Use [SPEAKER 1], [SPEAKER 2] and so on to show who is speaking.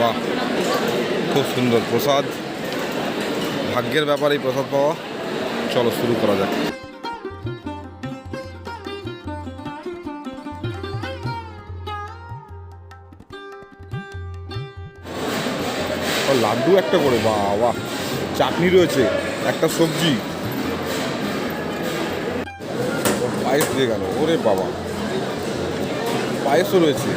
[SPEAKER 1] বাহ, খুব সুন্দর প্রসাদ। ভাগ্যের ব্যাপারে এই প্রসাদ পাওয়া। চলো শুরু করা যাক। লাড্ডু একটা করে বাবা চাটনি রয়েছে, একটা সবজি। পায়েস দিয়ে গেল, ওরে বাবা। পায়েসও রয়েছে।